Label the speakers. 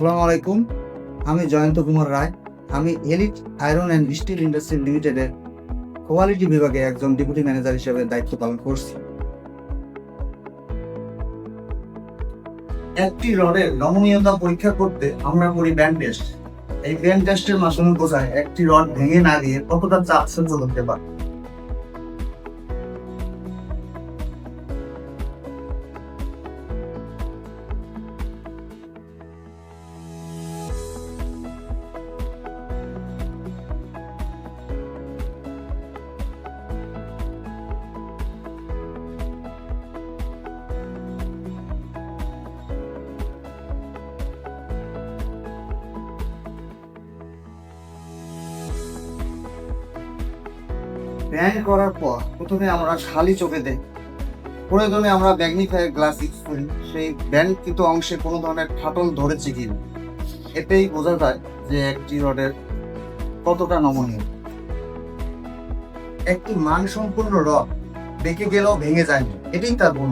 Speaker 1: আসসালামু আলাইকুম। আমি জয়ন্ত কুমার রায়। আমি elite iron and steel industry লিমিটেডের কোয়ালিটি বিভাগে একজন ডেপুটি ম্যানেজার হিসেবে দায়িত্ব পালন করছি। একটি রডের নমনীয়তা পরীক্ষা করতে আমরা করি ব্যান্ড টেস্ট এই ব্যান্ড টেস্টের মাধ্যমে বোঝায় একটি রড ভেঙে না দিয়ে কতটা চাপ সহ্য করতে পারে। ব্যান্ড করার পর প্রথমে আমরা খালি চোখে দেখি প্রয়োজনে আমরা ম্যাগনিফায়ার গ্লাস ইউজ করি। সেই ব্যাংকৃত অংশে কোনো ধরনের ফাটল ধরেছে কি। এতেই বোঝা যায় যে একটি রডের কতটা নমনীয়। একটি মানসম্পন্ন রড বেঁকে গেলেও ভেঙে যায়নি, এটাই তার গুণ